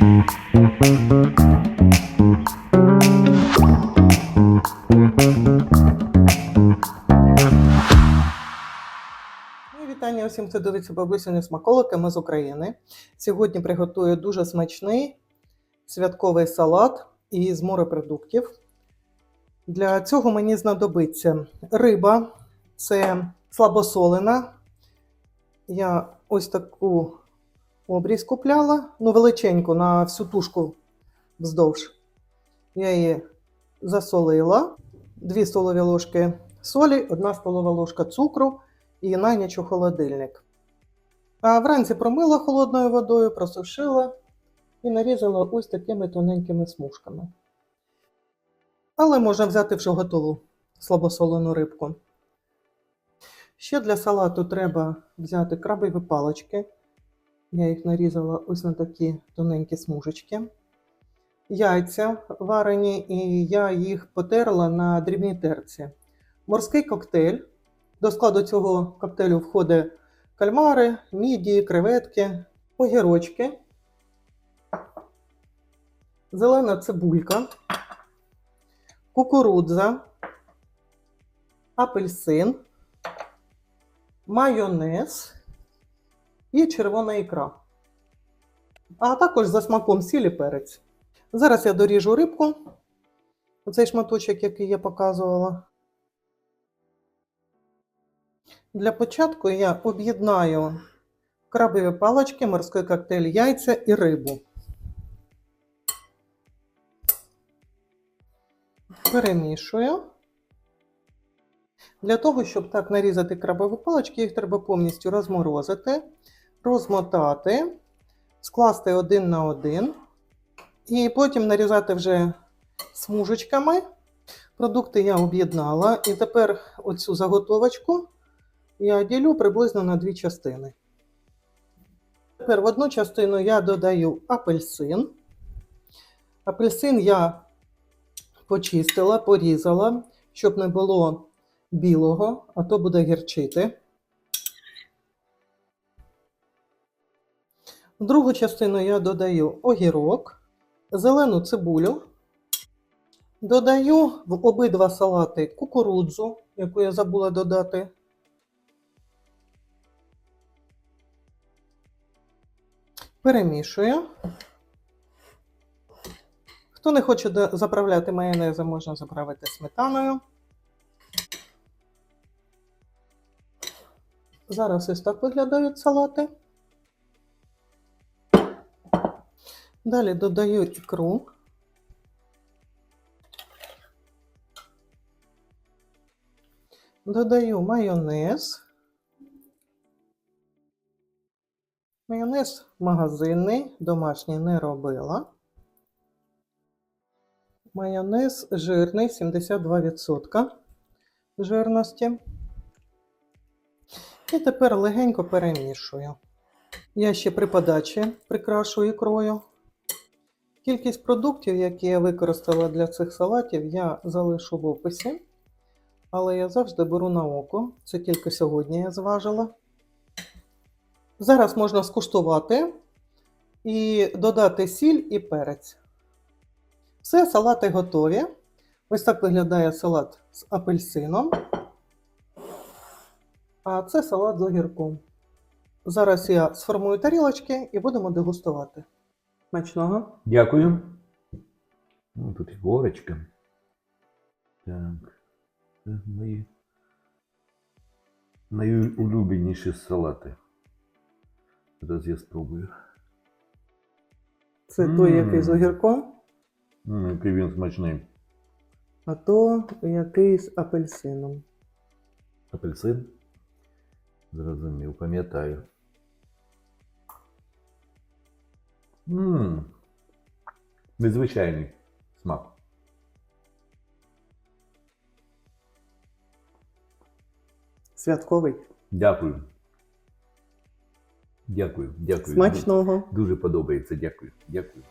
Ну Вітання усім, хто дивиться бабусіни смаколики. Ми з України. Сьогодні приготую дуже смачний святковий салат із морепродуктів. Для цього мені знадобиться риба, це слабосолена. Я ось таку обріз купляла, ну величеньку на всю тушку вздовж. Я її засолила. 2 столові ложки солі, 1 столова ложка цукру і на ніч у холодильник. А вранці промила холодною водою, просушила і нарізала ось такими тоненькими смужками. Але можна взяти вже готову слабосолену рибку. Ще для салату треба взяти крабові палички. Я їх нарізала ось на такі тоненькі смужечки. Яйця варені, і я їх потерла на дрібній терці. Морський коктейль. До складу цього коктейлю входить кальмари, міді, креветки, огірочки, зелена цибулька, кукурудза, апельсин, майонез і червона ікра. А також за смаком сіль і перець. Зараз я доріжу рибку. Оцей шматочок, який я показувала. Для початку я об'єднаю крабові палички, морський коктейль, яйця і рибу. Перемішую. Для того, щоб так нарізати крабові палички, їх треба повністю розморозити, розмотати, скласти один на один. І потім нарізати вже смужечками. Продукти я об'єднала. І тепер оцю заготовочку я ділю приблизно на дві частини. Тепер в одну частину я додаю апельсин. Апельсин я почистила, порізала, щоб не було білого, а то буде гірчити. В другу частину я додаю огірок, зелену цибулю. Додаю в обидва салати кукурудзу, яку я забула додати. Перемішую. Хто не хоче заправляти майонезом, можна заправити сметаною. Зараз ось так виглядають салати. Далі додаю ікру. Додаю майонез. Майонез магазинний, домашній не робила. Майонез жирний 72% жирності. І тепер легенько перемішую. Я ще при подачі прикрашую ікрою. Кількість продуктів, які я використала для цих салатів, я залишу в описі. Але я завжди беру на око. Це тільки сьогодні я зважила. Зараз можна скуштувати і додати сіль і перець. Все, салати готові. Ось так виглядає салат з апельсином. А це салат з огірком. Зараз я сформую тарілочки і будемо дегустувати. Смачного. Дякую. Ну, тут і горочка. Так. Це мої найулюбленіші салати. Зараз я спробую. Це той, який з огірком, М, який він смачний. а то який з апельсином. Апельсин. Зрозумів, пам'ятаю. Ммм. Незвичайний смак. Святковий. Дякую. Дякую, дякую. Смачного. Дуже подобається. Дякую. Дякую.